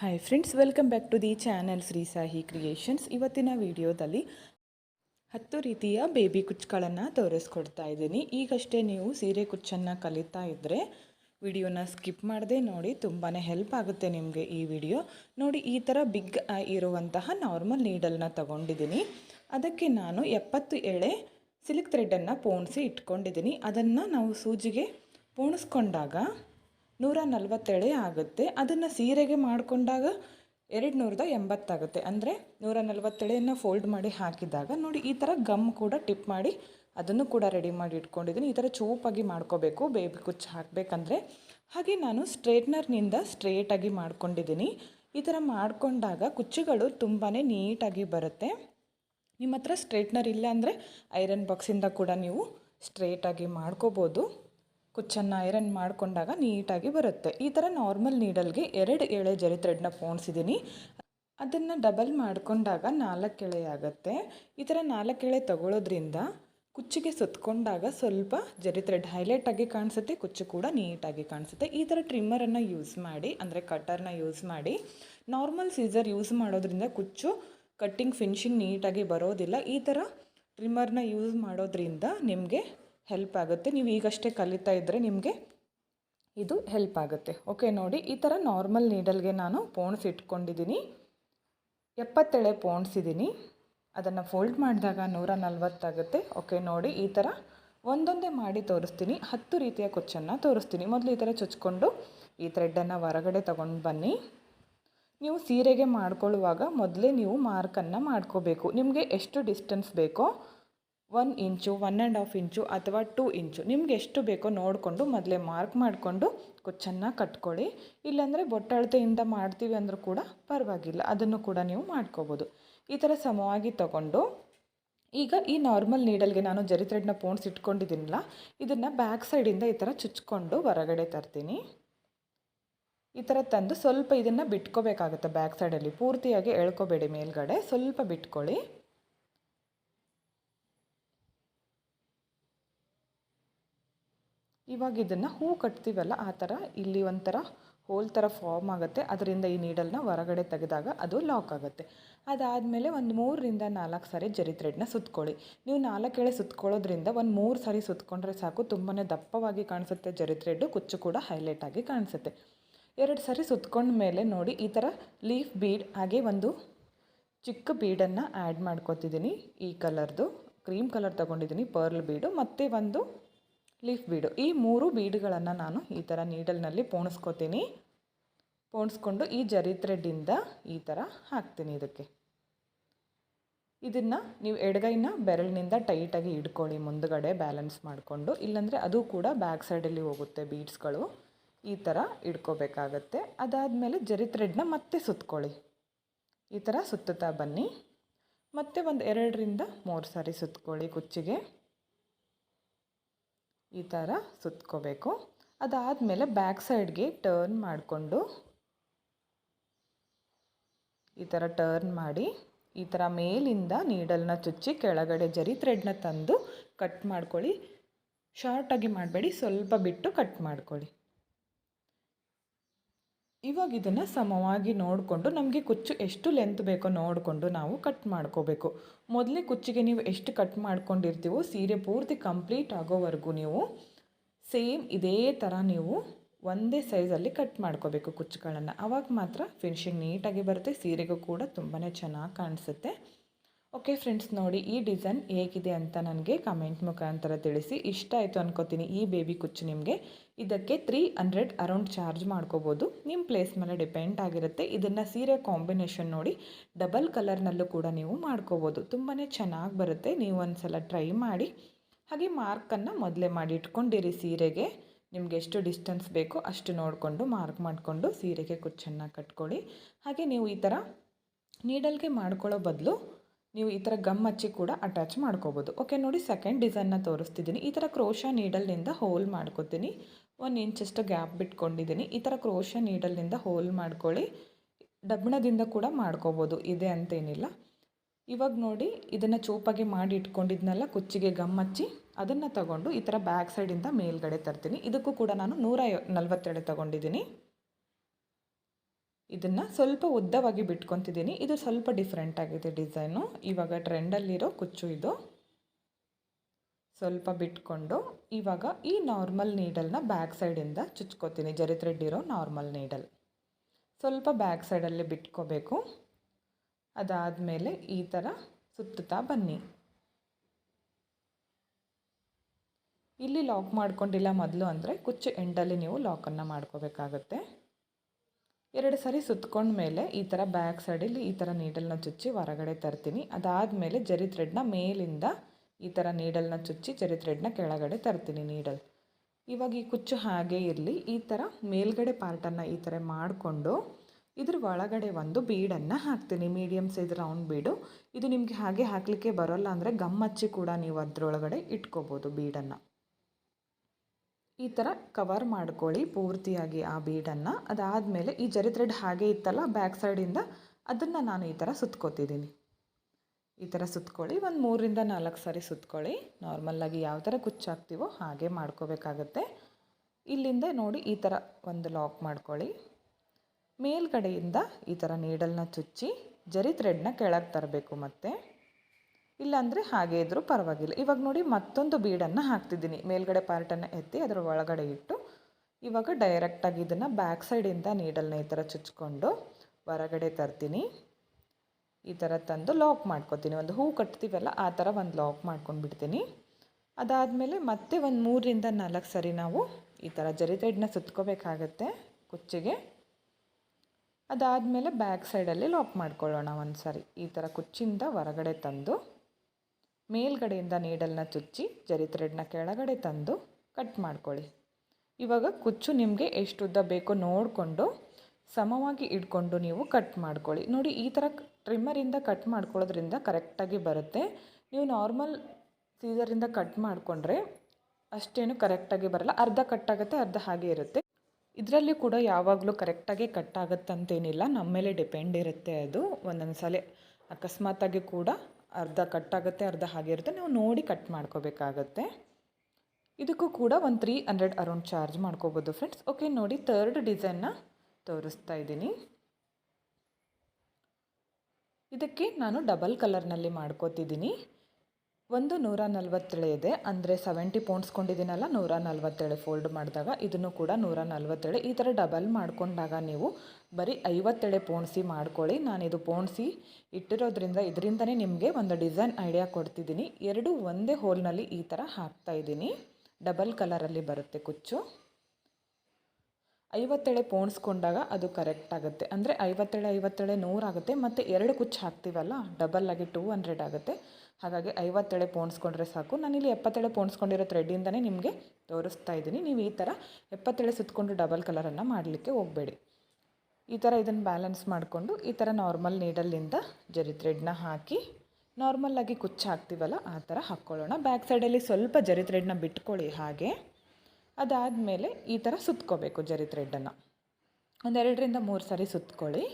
Hi friends welcome back to the channel Shri Sahi creations ಇವತ್ತಿನ ವಿಡಿಯೋದಲ್ಲಿ ಹತ್ತು ರೀತಿಯ ಬೇಬಿ ಕುಚ್ಗಳನ್ನು ತೋರಿಸ್ಕೊಡ್ತಾ ಇದ್ದೀನಿ. ಈಗಷ್ಟೇ ನೀವು ಸೀರೆ ಕುಚ್ಚನ್ನು ಕಲಿತಾ ಇದ್ದರೆ ವಿಡಿಯೋನ ಸ್ಕಿಪ್ ಮಾಡದೆ ನೋಡಿ ತುಂಬಾ ಹೆಲ್ಪ್ ಆಗುತ್ತೆ ನಿಮಗೆ ಈ ವಿಡಿಯೋ. ನೋಡಿ, ಈ ಥರ ಬಿಗ್ ಇರುವಂತಹ ನಾರ್ಮಲ್ ನೀಡಲ್ನ ತಗೊಂಡಿದ್ದೀನಿ. ಅದಕ್ಕೆ ನಾನು ಎಪ್ಪತ್ತು ಎಳೆ ಸಿಲ್ಕ್ ಥ್ರೆಡನ್ನು ಪೋಣಿಸಿ ಇಟ್ಕೊಂಡಿದ್ದೀನಿ. ಅದನ್ನು ನಾವು ಸೂಜಿಗೆ ಪೋಣಿಸ್ಕೊಂಡಾಗ ನೂರ ನಲ್ವತ್ತೆಳೆ ಆಗುತ್ತೆ. ಅದನ್ನು ಸೀರೆಗೆ ಮಾಡಿಕೊಂಡಾಗ ಎರಡು ನೂರದ ಎಂಬತ್ತಾಗುತ್ತೆ ಅಂದರೆ ನೂರ ನಲ್ವತ್ತೆಳೆಯನ್ನು ಫೋಲ್ಡ್ ಮಾಡಿ ಹಾಕಿದಾಗ ನೋಡಿ ಈ ಥರ ಗಮ್ ಕೂಡ ಟಿಪ್ ಮಾಡಿ ಅದನ್ನು ಕೂಡ ರೆಡಿ ಮಾಡಿ ಇಟ್ಕೊಂಡಿದ್ದೀನಿ. ಈ ಥರ ಚೂಪಾಗಿ ಮಾಡ್ಕೋಬೇಕು ಬೇಬಿ ಕುಚ್ಚು ಹಾಕಬೇಕಂದ್ರೆ. ಹಾಗೆ ನಾನು ಸ್ಟ್ರೇಟ್ನರ್ನಿಂದ ಸ್ಟ್ರೇಟಾಗಿ ಮಾಡ್ಕೊಂಡಿದ್ದೀನಿ. ಈ ಥರ ಮಾಡಿಕೊಂಡಾಗ ಕುಚ್ಚುಗಳು ತುಂಬಾ ನೀಟಾಗಿ ಬರುತ್ತೆ. ನಿಮ್ಮ ಹತ್ರ ಸ್ಟ್ರೇಟ್ನರ್ ಇಲ್ಲ ಅಂದರೆ ಐರನ್ ಬಾಕ್ಸಿಂದ ಕೂಡ ನೀವು ಸ್ಟ್ರೇಟಾಗಿ ಮಾಡ್ಕೋಬೋದು. ಕುಚ್ಚನ್ನು ಐರನ್ ಮಾಡಿಕೊಂಡಾಗ ನೀಟಾಗಿ ಬರುತ್ತೆ. ಈ ಥರ ನಾರ್ಮಲ್ ನೀಡಲ್ಗೆ ಎರಡು ಎಳೆ ಜರಿ ಥ್ರೆಡ್ನ ಪೋಣಿಸಿದ್ದೀನಿ ಅದನ್ನು ಡಬಲ್ ಮಾಡಿಕೊಂಡಾಗ ನಾಲ್ಕು ಎಳೆ ಆಗುತ್ತೆ. ಈ ಥರ ನಾಲ್ಕು ಎಳೆ ತಗೊಳ್ಳೋದ್ರಿಂದ ಕುಚ್ಚಿಗೆ ಸುತ್ತಕೊಂಡಾಗ ಸ್ವಲ್ಪ ಜರಿ ಥ್ರೆಡ್ ಹೈಲೈಟಾಗಿ ಕಾಣಿಸುತ್ತೆ, ಕುಚ್ಚು ಕೂಡ ನೀಟಾಗಿ ಕಾಣಿಸುತ್ತೆ. ಈ ಥರ ಟ್ರಿಮ್ಮರನ್ನು ಯೂಸ್ ಮಾಡಿ, ಅಂದರೆ ಕಟರ್ನ ಯೂಸ್ ಮಾಡಿ, ನಾರ್ಮಲ್ ಸೀಸರ್ ಯೂಸ್ ಮಾಡೋದ್ರಿಂದ ಕುಚ್ಚು ಕಟ್ಟಿಂಗ್, ಫಿನಿಶಿಂಗ್ ನೀಟಾಗಿ ಬರೋದಿಲ್ಲ. ಈ ಥರ ಟ್ರಿಮ್ಮರ್ನ ಯೂಸ್ ಮಾಡೋದ್ರಿಂದ ನಿಮಗೆ ಹೆಲ್ಪ್ ಆಗುತ್ತೆ. ನೀವು ಈಗಷ್ಟೇ ಕಲಿತಾ ಇದ್ದರೆ ನಿಮಗೆ ಇದು ಹೆಲ್ಪ್ ಆಗುತ್ತೆ. ಓಕೆ ನೋಡಿ, ಈ ಥರ ನಾರ್ಮಲ್ ನೀಡಲ್ಗೆ ನಾನು ಪೋಣ್ಸ್ ಇಟ್ಕೊಂಡಿದ್ದೀನಿ ಎಪ್ಪತ್ತೆಳೆ ಪೋಣ್ಸಿದ್ದೀನಿ ಅದನ್ನು ಫೋಲ್ಡ್ ಮಾಡಿದಾಗ ನೂರ ನಲ್ವತ್ತಾಗುತ್ತೆ ಓಕೆ ನೋಡಿ, ಈ ಥರ ಒಂದೊಂದೇ ಮಾಡಿ ತೋರಿಸ್ತೀನಿ. ಹತ್ತು ರೀತಿಯ ಕೊಚ್ಚನ್ನು ತೋರಿಸ್ತೀನಿ. ಮೊದಲು ಈ ಥರ ಚುಚ್ಕೊಂಡು ಈ ಥ್ರೆಡ್ಡನ್ನು ಹೊರಗಡೆ ತೊಗೊಂಡು ಬನ್ನಿ. ನೀವು ಸೀರೆಗೆ ಮಾಡ್ಕೊಳ್ಳುವಾಗ ಮೊದಲೇ ನೀವು ಮಾರ್ಕನ್ನು ಮಾಡ್ಕೋಬೇಕು. ನಿಮಗೆ ಎಷ್ಟು ಡಿಸ್ಟೆನ್ಸ್ ಬೇಕೋ one inch, one and half inch ಅಥವಾ ಟೂ ಇಂಚು. ನಿಮ್ಗೆ ಎಷ್ಟು ಬೇಕೋ ನೋಡಿಕೊಂಡು ಮೊದಲೇ ಮಾರ್ಕ್ ಮಾಡಿಕೊಂಡು ಕುಚ್ಚನ್ನು ಕಟ್ಕೊಳ್ಳಿ. ಇಲ್ಲಾಂದರೆ ಬೊಟ್ಟಳತೆಯಿಂದ ಮಾಡ್ತೀವಿ ಅಂದರೂ ಕೂಡ ಪರವಾಗಿಲ್ಲ. ಅದನ್ನು ಕೂಡ ನೀವು ಮಾಡ್ಕೋಬೋದು. ಈ ಥರ ಸಮವಾಗಿ ತಗೊಂಡು ಈಗ ಈ ನಾರ್ಮಲ್ ನೀಡಲ್ಗೆ ನಾನು ಜರಿ ಥ್ರೆಡ್ನ ಪೋಣ್ಸ್ ಇಟ್ಕೊಂಡಿದ್ದೀನಲ್ಲ, ಇದನ್ನು ಬ್ಯಾಕ್ ಸೈಡಿಂದ ಈ ಥರ ಚುಚ್ಕೊಂಡು ಹೊರಗಡೆ ತರ್ತೀನಿ. ಈ ಥರ ತಂದು ಸ್ವಲ್ಪ ಇದನ್ನು ಬಿಟ್ಕೋಬೇಕಾಗುತ್ತೆ ಬ್ಯಾಕ್ ಸೈಡಲ್ಲಿ. ಪೂರ್ತಿಯಾಗಿ ಎಳ್ಕೊಬೇಡಿ ಮೇಲ್ಗಡೆ. ಸ್ವಲ್ಪ ಬಿಟ್ಕೊಳ್ಳಿ. ಇವಾಗ ಇದನ್ನು ಹೂ ಕಟ್ತೀವಲ್ಲ, ಆ ಥರ ಇಲ್ಲಿ ಒಂಥರ ಹೋಲ್ ಥರ ಫಾರ್ಮ್ ಆಗುತ್ತೆ. ಅದರಿಂದ ಈ ನೀಡಲ್ನ ಹೊರಗಡೆ ತೆಗೆದಾಗ ಅದು ಲಾಕ್ ಆಗುತ್ತೆ. ಅದಾದಮೇಲೆ ಒಂದು ಮೂರರಿಂದ ನಾಲ್ಕು ಸಾರಿ ಜರಿ ಥ್ರೆಡ್ನ ಸುತ್ಕೊಳ್ಳಿ. ನೀವು ನಾಲ್ಕು ಎಳೆ ಸುತ್ಕೊಳ್ಳೋದ್ರಿಂದ ಒಂದು ಮೂರು ಸಾರಿ ಸುತ್ಕೊಂಡ್ರೆ ಸಾಕು ತುಂಬಾ ದಪ್ಪವಾಗಿ ಕಾಣಿಸುತ್ತೆ ಜರಿ ಥ್ರೆಡ್ಡು ಕುಚ್ಚು ಕೂಡ ಹೈಲೈಟ್ ಆಗಿ ಕಾಣಿಸುತ್ತೆ. ಎರಡು ಸಾರಿ ಮೇಲೆ ನೋಡಿ, ಈ ಥರ ಲೀಫ್ ಬೀಡ್ ಹಾಗೆ ಒಂದು ಚಿಕ್ಕ ಬೀಡನ್ನು ಆ್ಯಡ್ ಮಾಡ್ಕೋತಿದ್ದೀನಿ ಈ ಕಲರ್ದು ಕ್ರೀಮ್ ಕಲರ್ ತೊಗೊಂಡಿದ್ದೀನಿ ಪರ್ಲ್ ಬೀಡು ಮತ್ತು ಒಂದು ಲೀಫ್ ಬೀಡು. ಈ ಮೂರು ಬೀಡುಗಳನ್ನು ನಾನು ಈ ಥರ ನೀಡಲ್ನಲ್ಲಿ ಪೋಣಿಸ್ಕೋತೀನಿ. ಪೋಣಿಸ್ಕೊಂಡು ಈ ಜರಿ ಥ್ರೆಡ್ಡಿಂದ ಈ ಥರ ಹಾಕ್ತೀನಿ ಇದಕ್ಕೆ. ಇದನ್ನು ನೀವು ಎಡಗೈನ ಬೆರಳಿನಿಂದ ಟೈಟಾಗಿ ಇಟ್ಕೊಳ್ಳಿ ಮುಂದುಗಡೆ ಬ್ಯಾಲೆನ್ಸ್ ಮಾಡಿಕೊಂಡು. ಇಲ್ಲಾಂದರೆ ಅದು ಕೂಡ ಬ್ಯಾಕ್ ಸೈಡಲ್ಲಿ ಹೋಗುತ್ತೆ ಬೀಡ್ಸ್ಗಳು. ಈ ಥರ ಇಟ್ಕೋಬೇಕಾಗತ್ತೆ ಅದಾದಮೇಲೆ ಜರಿ ಥ್ರೆಡ್ನ ಮತ್ತೆ ಸುತ್ಕೊಳ್ಳಿ. ಈ ಥರ ಸುತ್ತುತ್ತಾ ಬನ್ನಿ. ಮತ್ತೆ ಒಂದು ಎರಡರಿಂದ ಮೂರು ಸಾರಿ ಸುತ್ಕೊಳ್ಳಿ ಕುಚ್ಚಿಗೆ. ಈ ಥರ ಸುತ್ಕೋಬೇಕು. ಅದಾದಮೇಲೆ ಬ್ಯಾಕ್ ಸೈಡ್ಗೆ ಟರ್ನ್ ಮಾಡಿಕೊಂಡು ಈ ಥರ ಟರ್ನ್ ಮಾಡಿ, ಈ ಥರ ಮೇಲಿಂದ ನೀಡಲ್ನ ಚುಚ್ಚಿ ಕೆಳಗಡೆ ಜರಿ ಥ್ರೆಡ್ನ ತಂದು ಕಟ್ ಮಾಡ್ಕೊಳ್ಳಿ. ಶಾರ್ಟಾಗಿ ಮಾಡಬೇಡಿ, ಸ್ವಲ್ಪ ಬಿಟ್ಟು ಕಟ್ ಮಾಡ್ಕೊಳ್ಳಿ. ಇವಾಗ ಇದನ್ನು ಸಮವಾಗಿ ನೋಡಿಕೊಂಡು ನಮಗೆ ಕುಚ್ಚು ಎಷ್ಟು ಲೆಂತ್ ಬೇಕೋ ನೋಡಿಕೊಂಡು ನಾವು ಕಟ್ ಮಾಡ್ಕೋಬೇಕು. ಮೊದಲೇ ಕುಚ್ಚಿಗೆ ನೀವು ಎಷ್ಟು ಕಟ್ ಮಾಡ್ಕೊಂಡಿರ್ತೀವೋ ಸೀರೆ ಪೂರ್ತಿ ಕಂಪ್ಲೀಟ್ ಆಗೋವರೆಗೂ ನೀವು ಸೇಮ್ ಇದೇ ಥರ ನೀವು ಒಂದೇ ಸೈಜಲ್ಲಿ ಕಟ್ ಮಾಡ್ಕೋಬೇಕು ಕುಚ್ಚುಗಳನ್ನು. ಆವಾಗ ಮಾತ್ರ ಫಿನಿಷಿಂಗ್ ನೀಟಾಗಿ ಬರುತ್ತೆ, ಸೀರೆಗೂ ಕೂಡ ತುಂಬಾ ಚೆನ್ನಾಗಿ ಕಾಣಿಸುತ್ತೆ. ಓಕೆ ಫ್ರೆಂಡ್ಸ್ ನೋಡಿ, ಈ ಡಿಸೈನ್ ಹೇಗಿದೆ ಅಂತ ನನಗೆ ಕಮೆಂಟ್ ಮುಖಾಂತರ ತಿಳಿಸಿ. ಇಷ್ಟ ಆಯಿತು ಅನ್ಕೋತೀನಿ. ಈ ಬೇಬಿ ಕುಚ್ಚು ನಿಮಗೆ. ಇದಕ್ಕೆ ತ್ರೀ ಹಂಡ್ರೆಡ್ ಅರೌಂಡ್ ಚಾರ್ಜ್ ಮಾಡ್ಕೋಬೋದು. ನಿಮ್ಮ ಪ್ಲೇಸ್ ಮೇಲೆ ಡಿಪೆಂಡ್ ಆಗಿರುತ್ತೆ. ಇದನ್ನು ಸೀರೆ ಕಾಂಬಿನೇಷನ್ ನೋಡಿ ಡಬಲ್ ಕಲರ್ನಲ್ಲೂ ಕೂಡ ನೀವು ಮಾಡ್ಕೋಬೋದು. ತುಂಬಾ ಚೆನ್ನಾಗಿ ಬರುತ್ತೆ. ನೀವು ಒಂದು ಸಲ ಟ್ರೈ ಮಾಡಿ. ಹಾಗೆ ಮಾರ್ಕನ್ನು ಮೊದಲೇ ಮಾಡಿ ಇಟ್ಕೊಂಡಿರಿ ಸೀರೆಗೆ. ನಿಮ್ಗೆ ಎಷ್ಟು ಡಿಸ್ಟೆನ್ಸ್ ಬೇಕೋ ಅಷ್ಟು ನೋಡಿಕೊಂಡು ಮಾರ್ಕ್ ಮಾಡಿಕೊಂಡು ಸೀರೆಗೆ ಕುಚ್ಚನ್ನು ಕಟ್ಕೊಳ್ಳಿ. ಹಾಗೆ ನೀವು ಈ ಥರ ನೀಡಲ್ಗೆ ಮಾಡ್ಕೊಳ್ಳೋ ಬದಲು ನೀವು ಈ ಥರ ಗಮ್ ಹಚ್ಚಿ ಕೂಡ ಅಟ್ಯಾಚ್ ಮಾಡ್ಕೋಬೋದು. ಓಕೆ ನೋಡಿ ಸೆಕೆಂಡ್ ಡಿಸೈನ್ನ ತೋರಿಸ್ತಿದ್ದೀನಿ. ಈ ಥರ ಕ್ರೋಶ ನೀಡಲ್ನಿಂದ ಹೋಲ್ ಮಾಡ್ಕೋತೀನಿ. ಒಂದು ಇಂಚಷ್ಟು ಗ್ಯಾಪ್ ಬಿಟ್ಕೊಂಡಿದ್ದೀನಿ. ಈ ಥರ ಕ್ರೋಶ ನೀಡಲ್ನಿಂದ ಹೋಲ್ ಮಾಡ್ಕೊಳ್ಳಿ. ಡಬ್ಬಣದಿಂದ ಕೂಡ ಮಾಡ್ಕೋಬೋದು. ಇದೆ ಅಂತೇನಿಲ್ಲ ಇವಾಗ ನೋಡಿ, ಇದನ್ನು ಚೂಪಾಗಿ ಮಾಡಿ ಇಟ್ಕೊಂಡಿದ್ನೆಲ್ಲ, ಕುಚ್ಚಿಗೆ ಗಮ್ ಹಚ್ಚಿ, ಅದನ್ನು ತಗೊಂಡು ಈ ಥರ ಬ್ಯಾಕ್ ಸೈಡಿಂದ ಮೇಲ್ಗಡೆ ತರ್ತೀನಿ. ಇದಕ್ಕೂ ಕೂಡ ನಾನು ನೂರ ನಲ್ವತ್ತೆರಡು ತಗೊಂಡಿದ್ದೀನಿ. ಇದನ್ನು ಸ್ವಲ್ಪ ಉದ್ದವಾಗಿ ಬಿಟ್ಕೊತಿದ್ದೀನಿ. ಇದು ಸ್ವಲ್ಪ ಡಿಫ್ರೆಂಟ್ ಆಗಿದೆ ಡಿಸೈನು ಇವಾಗ ಟ್ರೆಂಡಲ್ಲಿರೋ ಕುಚ್ಚು ಇದು. ಸ್ವಲ್ಪ ಬಿಟ್ಕೊಂಡು ಇವಾಗ ಈ ನಾರ್ಮಲ್ ನೀಡಲ್ನ ಬ್ಯಾಕ್ ಸೈಡಿಂದ ಚುಚ್ಕೋತೀನಿ. ಜರಿ ಥ್ರೆಡ್ ಇರೋ ನಾರ್ಮಲ್ ನೀಡಲ್ ಸ್ವಲ್ಪ ಬ್ಯಾಕ್ ಸೈಡಲ್ಲಿ ಬಿಟ್ಕೋಬೇಕು. ಅದಾದಮೇಲೆ ಈ ಥರ ಸುತ್ತುತ್ತಾ ಬನ್ನಿ. ಇಲ್ಲಿ ಲಾಕ್ ಮಾಡ್ಕೊಂಡಿಲ್ಲ ಮೊದಲು ಅಂದರೆ ಕುಚ್ಚು ಎಂಡಲ್ಲಿ ನೀವು ಲಾಕನ್ನು ಮಾಡ್ಕೋಬೇಕಾಗತ್ತೆ. ಎರಡು ಸರಿ ಸುತ್ತಕೊಂಡ ಮೇಲೆ ಈ ಥರ ಬ್ಯಾಕ್ ಸೈಡಲ್ಲಿ ಈ ಥರ ನೀಡಲ್ನ ಚುಚ್ಚಿ ಹೊರಗಡೆ ತರ್ತೀನಿ. ಅದಾದಮೇಲೆ ಜರಿ ಥ್ರೆಡ್ನ ಮೇಲಿಂದ ಈ ಥರ ನೀಡಲ್ನ ಚುಚ್ಚಿ ಜರಿ ಥ್ರೆಡ್ನ ಕೆಳಗಡೆ ತರ್ತೀನಿ ನೀಡಲ್ ಇವಾಗ ಈ ಕುಚ್ಚು ಹಾಗೆ ಇರಲಿ. ಈ ಥರ ಮೇಲ್ಗಡೆ ಪಾರ್ಟನ್ನು ಈ ಥರ ಮಾಡಿಕೊಂಡು ಇದ್ರ ಒಳಗಡೆ ಒಂದು ಬೀಡನ್ನು ಹಾಕ್ತೀನಿ. ಮೀಡಿಯಮ್ ಸೈಜ್ ರೌಂಡ್ ಬೀಡು ಇದು ನಿಮಗೆ ಹಾಗೆ ಹಾಕಲಿಕ್ಕೆ ಬರೋಲ್ಲ ಅಂದರೆ ಗಮ್ಮಚ್ಚಿ ಕೂಡ ನೀವು ಅದರೊಳಗಡೆ ಇಟ್ಕೋಬೋದು ಬೀಡನ್ನು ಈ ಥರ ಕವರ್ ಮಾಡ್ಕೊಳ್ಳಿ ಪೂರ್ತಿಯಾಗಿ ಆ ಬೀಡನ್ನು ಅದಾದಮೇಲೆ ಈ ಜರಿ ಥ್ರೆಡ್ ಹಾಗೆ ಇತ್ತಲ್ಲ ಬ್ಯಾಕ್ ಸೈಡಿಂದ ಅದನ್ನು ನಾನು ಈ ಥರ ಸುತ್ಕೋತಿದ್ದೀನಿ ಈ ಥರ ಸುತ್ಕೊಳ್ಳಿ, ಒಂದು ಮೂರರಿಂದ ನಾಲ್ಕು ಸಾರಿ ಸುತ್ಕೊಳ್ಳಿ. ನಾರ್ಮಲ್ಲಾಗಿ ಯಾವ ಥರ ಕುಚ್ಚಾಕ್ತೀವೋ ಹಾಗೆ ಮಾಡ್ಕೋಬೇಕಾಗತ್ತೆ. ಇಲ್ಲಿಂದ ನೋಡಿ ಈ ಥರ ಒಂದು ಲಾಕ್ ಮಾಡ್ಕೊಳ್ಳಿ. ಮೇಲ್ಗಡೆಯಿಂದ ಈ ಥರ ನೀಡಲ್ನ ಚುಚ್ಚಿ ಜರಿ ಥ್ರೆಡ್ನ ಕೆಳಗೆ ತರಬೇಕು ಮತ್ತೆ. ಇಲ್ಲಾಂದರೆ ಹಾಗೆ ಇದ್ದರೂ ಪರವಾಗಿಲ್ಲ. ಇವಾಗ ನೋಡಿ ಮತ್ತೊಂದು ಬೀಡನ್ನು ಹಾಕ್ತಿದ್ದೀನಿ. ಮೇಲ್ಗಡೆ ಪಾರ್ಟನ್ನು ಎತ್ತಿ ಅದರ ಒಳಗಡೆ ಇಟ್ಟು ಇವಾಗ ಡೈರೆಕ್ಟಾಗಿ ಇದನ್ನು ಬ್ಯಾಕ್ ಸೈಡಿಂದ ನೀಡಲ್ನ ಈ ಥರ ಚುಚ್ಕೊಂಡು ಹೊರಗಡೆ ತರ್ತೀನಿ. ಈ ಥರ ತಂದು ಲಾಕ್ ಮಾಡ್ಕೊತೀನಿ. ಒಂದು ಹೂ ಕಟ್ತೀವಲ್ಲ ಆ ಥರ ಒಂದು ಲಾಕ್ ಮಾಡ್ಕೊಂಡು ಬಿಡ್ತೀನಿ ಅದಾದಮೇಲೆ ಮತ್ತೆ ಒಂದು ಮೂರರಿಂದ ನಾಲ್ಕು ಸರಿ ನಾವು ಈ ಥರ ಜರಿ ಥ್ರೆಡ್ನ ಸುತ್ಕೋಬೇಕಾಗತ್ತೆ ಕುಚ್ಚಿಗೆ. ಅದಾದಮೇಲೆ ಬ್ಯಾಕ್ ಸೈಡಲ್ಲಿ ಲಾಕ್ ಮಾಡ್ಕೊಳ್ಳೋಣ ಒಂದು ಸಾರಿ ಈ ಥರ ಕುಚ್ಚಿಂದ ಹೊರಗಡೆ ತಂದು ಮೇಲ್ಗಡೆಯಿಂದ ನೀಡಲ್ನ ಚುಚ್ಚಿ ಜರಿ ಥ್ರೆಡ್ನ ಕೆಳಗಡೆ ತಂದು ಕಟ್ ಮಾಡ್ಕೊಳ್ಳಿ. ಇವಾಗ ಕುಚ್ಚು ನಿಮಗೆ ಎಷ್ಟು ಉದ್ದ ಬೇಕೋ ನೋಡಿಕೊಂಡು ಸಮವಾಗಿ ಇಟ್ಕೊಂಡು ನೀವು ಕಟ್ ಮಾಡ್ಕೊಳ್ಳಿ. ನೋಡಿ, ಈ ಥರ ಟ್ರಿಮ್ಮರಿಂದ ಕಟ್ ಮಾಡ್ಕೊಳ್ಳೋದ್ರಿಂದ ಕರೆಕ್ಟಾಗಿ ಬರುತ್ತೆ. ನೀವು ನಾರ್ಮಲ್ ಸೀಸರಿಂದ ಕಟ್ ಮಾಡಿಕೊಂಡ್ರೆ ಅಷ್ಟೇನು ಕರೆಕ್ಟಾಗಿ ಬರಲ್ಲ. ಅರ್ಧ ಕಟ್ಟಾಗುತ್ತೆ ಅರ್ಧ ಹಾಗೆ ಇರುತ್ತೆ. ಇದರಲ್ಲಿ ಕೂಡ ಯಾವಾಗಲೂ ಕರೆಕ್ಟಾಗಿ ಕಟ್ ಆಗುತ್ತಂತೇನಿಲ್ಲ. ನಮ್ಮ ಮೇಲೆ ಡಿಪೆಂಡ್ ಇರುತ್ತೆ ಅದು ಒಂದೊಂದು ಸಲ ಅಕಸ್ಮಾತಾಗಿ ಕೂಡ ಅರ್ಧ ಕಟ್ಟಾಗುತ್ತೆ ಅರ್ಧ ಹಾಗೆ ಇರುತ್ತೆ. ನೀವು ನೋಡಿ ಕಟ್ ಮಾಡ್ಕೋಬೇಕಾಗತ್ತೆ. ಇದಕ್ಕೂ ಕೂಡ ಒಂದು ತ್ರೀ ಹಂಡ್ರೆಡ್ ಅರೌಂಡ್ ಚಾರ್ಜ್ ಮಾಡ್ಕೋಬೋದು ಫ್ರೆಂಡ್ಸ್ ಓಕೆ ನೋಡಿ ತರ್ಡ್ ಡಿಸೈನ್ನ ತೋರಿಸ್ತಾ ಇದ್ದೀನಿ. ಇದಕ್ಕೆ ನಾನು ಡಬಲ್ ಕಲರ್ನಲ್ಲಿ ಮಾಡ್ಕೋತಿದ್ದೀನಿ. ಒಂದು ನೂರ ನಲ್ವತ್ತೇಳು ಇದೆ. ಅಂದರೆ ಸೆವೆಂಟಿ ಪೌಂಡ್ಸ್ಕೊಂಡಿದ್ದೀನಲ್ಲ ನೂರ ನಲ್ವತ್ತೇಳು ಫೋಲ್ಡ್ ಮಾಡಿದಾಗ ಇದನ್ನು ಕೂಡ ನೂರ ನಲ್ವತ್ತೇಳು. ಈ ಥರ ಡಬಲ್ ಮಾಡಿಕೊಂಡಾಗ ನೀವು ಬರೀ ಐವತ್ತೇಳೆ ಪೋಣ್ಸಿ ಮಾಡ್ಕೊಳ್ಳಿ. ನಾನಿದು ಪೋಣಿಸಿ ಇಟ್ಟಿರೋದ್ರಿಂದ ಇದರಿಂದನೇ ನಿಮಗೆ ಒಂದು ಡಿಸೈನ್ ಐಡಿಯಾ ಕೊಡ್ತಿದ್ದೀನಿ. ಎರಡು ಒಂದೇ ಹೋಲ್ನಲ್ಲಿ ಈ ಥರ ಹಾಕ್ತಾ ಇದ್ದೀನಿ. ಡಬಲ್ ಕಲರಲ್ಲಿ ಬರುತ್ತೆ ಕುಚ್ಚು. ಐವತ್ತೇಳೆ ಪೋಣಿಸ್ಕೊಂಡಾಗ ಅದು ಕರೆಕ್ಟ್ ಆಗುತ್ತೆ. ಅಂದರೆ ಐವತ್ತೇಳೆ ಐವತ್ತೇಳೆ ನೂರಾಗುತ್ತೆ ಮತ್ತು ಎರಡು ಕುಚ್ಚು ಹಾಕ್ತೀವಲ್ಲ ಡಬಲ್ ಆಗಿ ಟೂ ಹಂಡ್ರೆಡ್ ಆಗುತ್ತೆ. ಹಾಗಾಗಿ ಐವತ್ತೆಳೆ ಪೋಣಿಸ್ಕೊಂಡ್ರೆ ಸಾಕು. ನಾನಿಲ್ಲಿ ಎಪ್ಪತ್ತೆಳೆ ಪೋಣಿಸ್ಕೊಂಡಿರೋ ಥ್ರೆಡ್ಡಿಂದನೇ ನಿಮಗೆ ತೋರಿಸ್ತಾ ಇದ್ದೀನಿ. ನೀವು ಈ ಥರ ಎಪ್ಪತ್ತೇಳೆ ಸುತ್ತಕೊಂಡು ಡಬಲ್ ಕಲರನ್ನು ಮಾಡಲಿಕ್ಕೆ ಹೋಗಬೇಡಿ. ಈ ಥರ ಇದನ್ನು ಬ್ಯಾಲೆನ್ಸ್ ಮಾಡಿಕೊಂಡು ಈ ಥರ ನಾರ್ಮಲ್ ನೀಡಲ್ಲಿಂದ ಜರಿ ಥ್ರೆಡ್ನ ಹಾಕಿ ನಾರ್ಮಲ್ಲಾಗಿ ಕುಚ್ಚು ಹಾಕ್ತೀವಲ್ಲ ಆ ಥರ ಹಾಕ್ಕೊಳ್ಳೋಣ. ಬ್ಯಾಕ್ ಸೈಡಲ್ಲಿ ಸ್ವಲ್ಪ ಜರಿ ಥ್ರೆಡ್ನ ಬಿಟ್ಕೊಳ್ಳಿ ಹಾಗೆ. ಅದಾದಮೇಲೆ ಈ ಥರ ಸುತ್ಕೋಬೇಕು ಜರಿ ಥ್ರೆಡ್ಡನ್ನು ಒಂದೆರಡರಿಂದ ಮೂರು ಸಾರಿ ಸುತ್ತಕೊಳ್ಳಿ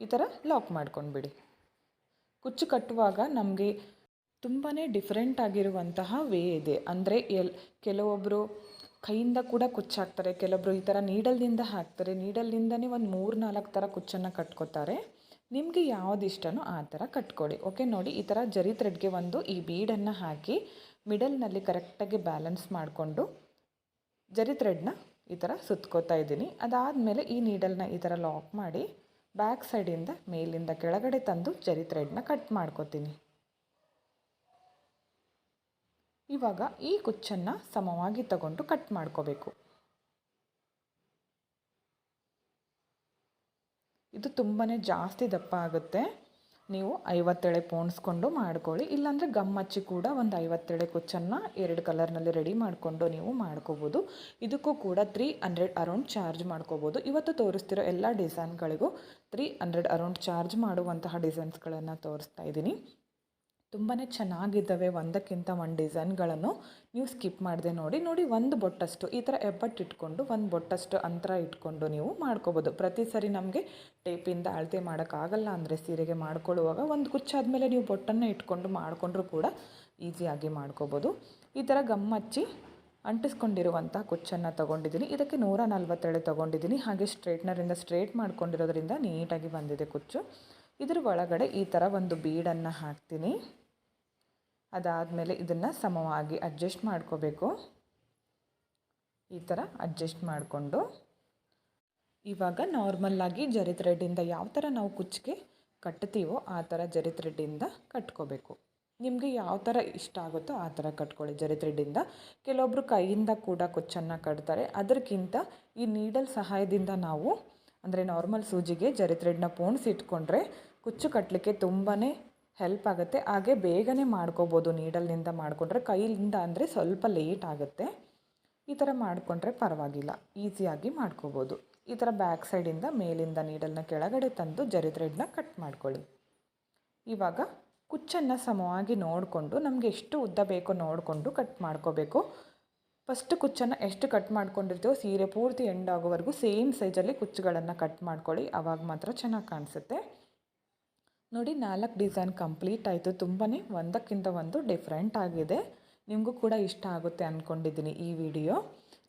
ಈ ಥರ ಲಾಕ್ ಮಾಡ್ಕೊಂಡ್ಬಿಡಿ. ಕುಚ್ಚು ಕಟ್ಟುವಾಗ ನಮಗೆ ತುಂಬಾ ಡಿಫ್ರೆಂಟ್ ಆಗಿರುವಂತಹ ವೇ ಇದೆ. ಅಂದರೆ ಎಲ್ ಕೆಲವೊಬ್ಬರು ಕೈಯಿಂದ ಕೂಡ ಕುಚ್ಚು ಹಾಕ್ತಾರೆ ಕೆಲವೊಬ್ಬರು ಈ ಥರ ನೀಡಲ್ನಿಂದ ಹಾಕ್ತಾರೆ. ನೀಡಲ್ನಿಂದನೇ ಒಂದು ಮೂರು, ನಾಲ್ಕು ಥರ ಕುಚ್ಚನ್ನು ಕಟ್ಕೋತಾರೆ. ನಿಮಗೆ ಯಾವ್ದು ಇಷ್ಟನೋ ಆ ಥರ ಕಟ್ಕೊಳ್ಳಿ ಓಕೆ ನೋಡಿ ಈ ಥರ ಜರಿ ಥ್ರೆಡ್ಗೆ ಒಂದು ಈ ಬೀಡನ್ನು ಹಾಕಿ ಮಿಡಲ್ನಲ್ಲಿ ಕರೆಕ್ಟಾಗಿ ಬ್ಯಾಲೆನ್ಸ್ ಮಾಡಿಕೊಂಡು ಜರಿ ಥ್ರೆಡ್ನ ಈ ಥರ ಸುತ್ಕೋತಾ ಇದ್ದೀನಿ. ಅದಾದಮೇಲೆ ಈ ನೀಡಲ್ನ ಈ ಥರ ಲಾಕ್ ಮಾಡಿ ಬ್ಯಾಕ್ ಸೈಡಿಂದ ಮೇಲಿಂದ ಕೆಳಗಡೆ ತಂದು ಜರಿ ಥ್ರೆಡ್ನ ಕಟ್ ಮಾಡ್ಕೋತೀನಿ. ಇವಾಗ ಈ ಕುಚ್ಚನ್ನು ಸಮವಾಗಿ ತಗೊಂಡು ಕಟ್ ಮಾಡ್ಕೋಬೇಕು. ಇದು ತುಂಬಾ ಜಾಸ್ತಿ ದಪ್ಪ ಆಗುತ್ತೆ. ನೀವು ಐವತ್ತೆಳೆ ಪೋಣಿಸ್ಕೊಂಡು ಮಾಡ್ಕೊಳ್ಳಿ. ಇಲ್ಲಾಂದರೆ ಗಮ್ಮಚ್ಚಿ ಕೂಡ ಒಂದು ಐವತ್ತೆಳೆ ಕುಚ್ಚನ್ನು ಎರಡು ಕಲರ್ನಲ್ಲಿ ರೆಡಿ ಮಾಡಿಕೊಂಡು ನೀವು ಮಾಡ್ಕೋಬೋದು. ಇದಕ್ಕೂ ಕೂಡ ತ್ರೀ ಹಂಡ್ರೆಡ್ ಅರೌಂಡ್ ಚಾರ್ಜ್ ಮಾಡ್ಕೋಬೋದು. ಇವತ್ತು ತೋರಿಸ್ತಿರೋ ಎಲ್ಲ ಡಿಸೈನ್ಗಳಿಗೂ ತ್ರೀ ಹಂಡ್ರೆಡ್ ಅರೌಂಡ್ ಚಾರ್ಜ್ ಮಾಡುವಂತಹ ಡಿಸೈನ್ಸ್ಗಳನ್ನು ತೋರಿಸ್ತಾ ಇದ್ದೀನಿ. ತುಂಬಾ ಚೆನ್ನಾಗಿದ್ದಾವೆ ಒಂದಕ್ಕಿಂತ ಒಂದು ಡಿಸೈನ್ಗಳನ್ನು. ನೀವು ಸ್ಕಿಪ್ ಮಾಡಿದೆ ನೋಡಿ ನೋಡಿ ಒಂದು ಬೊಟ್ಟಷ್ಟು, ಈ ಥರ ಎಬ್ಬಟ್ಟು ಇಟ್ಕೊಂಡು ಒಂದು ಬೊಟ್ಟಷ್ಟು ಅಂತರ ಇಟ್ಕೊಂಡು ನೀವು ಮಾಡ್ಕೋಬೋದು. ಪ್ರತಿ ಸರಿ ನಮಗೆ ಟೇಪಿಂದ ಅಳತೆ ಮಾಡೋಕ್ಕಾಗಲ್ಲ ಅಂದರೆ ಸೀರೆಗೆ ಮಾಡ್ಕೊಳ್ಳುವಾಗ ಒಂದು ಕುಚ್ಚಾದಮೇಲೆ ನೀವು ಬೊಟ್ಟನ್ನು ಇಟ್ಕೊಂಡು ಮಾಡಿಕೊಂಡ್ರೂ ಕೂಡ ಈಸಿಯಾಗಿ ಮಾಡ್ಕೋಬೋದು. ಈ ಥರ ಗಮ್ಮಚ್ಚಿ ಅಂಟಿಸ್ಕೊಂಡಿರುವಂಥ ಕುಚ್ಚನ್ನು ತೊಗೊಂಡಿದ್ದೀನಿ. ಇದಕ್ಕೆ ನೂರ ನಲ್ವತ್ತೇಳು ತೊಗೊಂಡಿದ್ದೀನಿ. ಹಾಗೆ ಸ್ಟ್ರೇಟ್ನರಿಂದ ಸ್ಟ್ರೇಟ್ ಮಾಡ್ಕೊಂಡಿರೋದ್ರಿಂದ ನೀಟಾಗಿ ಬಂದಿದೆ ಕುಚ್ಚು. ಇದರ ಒಳಗಡೆ ಈ ಥರ ಒಂದು ಬೀಡನ್ನು ಹಾಕ್ತೀನಿ. ಅದಾದಮೇಲೆ ಇದನ್ನು ಸಮವಾಗಿ ಅಡ್ಜಸ್ಟ್ ಮಾಡ್ಕೋಬೇಕು. ಈ ಥರ ಅಡ್ಜಸ್ಟ್ ಮಾಡಿಕೊಂಡು ಇವಾಗ ನಾರ್ಮಲ್ಲಾಗಿ ಜರಿ ಥ್ರೆಡ್ಡಿಂದ ಯಾವ ಥರ ನಾವು ಕುಚ್ಚಿಗೆ ಕಟ್ತೀವೋ ಆ ಥರ ಜರಿ ಥ್ರೆಡ್ಡಿಂದ ಕಟ್ಕೋಬೇಕು. ನಿಮಗೆ ಯಾವ ಥರ ಇಷ್ಟ ಆಗುತ್ತೋ ಆ ಥರ ಕಟ್ಕೊಳ್ಳಿ ಜರಿ ಥ್ರೆಡ್ಡಿಂದ ಕೆಲವೊಬ್ಬರು ಕೈಯಿಂದ ಕೂಡ ಕುಚ್ಚನ್ನು ಕಟ್ತಾರೆ. ಅದಕ್ಕಿಂತ ಈ ನೀಡಲ್ ಸಹಾಯದಿಂದ ನಾವು ಅಂದರೆ ನಾರ್ಮಲ್ ಸೂಜಿಗೆ ಜರಿ ಥ್ರೆಡ್ನ ಪೋಣಿಸಿಟ್ಕೊಂಡ್ರೆ ಕುಚ್ಚು ಕಟ್ಟಲಿಕ್ಕೆ ತುಂಬಾ ಹೆಲ್ಪ್ ಆಗುತ್ತೆ. ಹಾಗೆ ಬೇಗನೆ ಮಾಡ್ಕೋಬೋದು ನೀಡಲ್ನಿಂದ ಮಾಡಿಕೊಂಡ್ರೆ. ಕೈಯಿಂದ ಅಂದರೆ ಸ್ವಲ್ಪ ಲೇಟ್ ಆಗುತ್ತೆ. ಈ ಥರ ಮಾಡಿಕೊಂಡ್ರೆ ಪರವಾಗಿಲ್ಲ. ಈಸಿಯಾಗಿ ಮಾಡ್ಕೋಬೋದು. ಈ ಥರ ಬ್ಯಾಕ್ ಸೈಡಿಂದ ಮೇಲಿಂದ ನೀಡಲ್ನ ಕೆಳಗಡೆ ತಂದು ಜರಿ ಥ್ರೆಡ್ನ ಕಟ್ ಮಾಡ್ಕೊಳ್ಳಿ. ಇವಾಗ ಕುಚ್ಚನ್ನು ಸಮವಾಗಿ ನೋಡಿಕೊಂಡು, ನಮಗೆ ಎಷ್ಟು ಉದ್ದ ಬೇಕೋ ನೋಡಿಕೊಂಡು ಕಟ್ ಮಾಡ್ಕೋಬೇಕು. ಫಸ್ಟ್ ಕುಚ್ಚನ್ನು ಎಷ್ಟು ಕಟ್ ಮಾಡ್ಕೊಂಡಿರ್ತೀವೋ, ಸೀರೆ ಪೂರ್ತಿ ಎಂಡ್ ಆಗೋವರೆಗೂ ಸೇಮ್ ಸೈಜಲ್ಲಿ ಕುಚ್ಚುಗಳನ್ನು ಕಟ್ ಮಾಡ್ಕೊಳ್ಳಿ. ಆವಾಗ ಮಾತ್ರ ಚೆನ್ನಾಗಿ ಕಾಣಿಸುತ್ತೆ. ನೋಡಿ, ನಾಲ್ಕು ಡಿಸೈನ್ ಕಂಪ್ಲೀಟ್ ಆಯಿತು. ತುಂಬಾ ಒಂದಕ್ಕಿಂತ ಒಂದು ಡಿಫ್ರೆಂಟ್ ಆಗಿದೆ. ನಿಮಗೂ ಕೂಡ ಇಷ್ಟ ಆಗುತ್ತೆ ಅಂದ್ಕೊಂಡಿದ್ದೀನಿ ಈ ವಿಡಿಯೋ.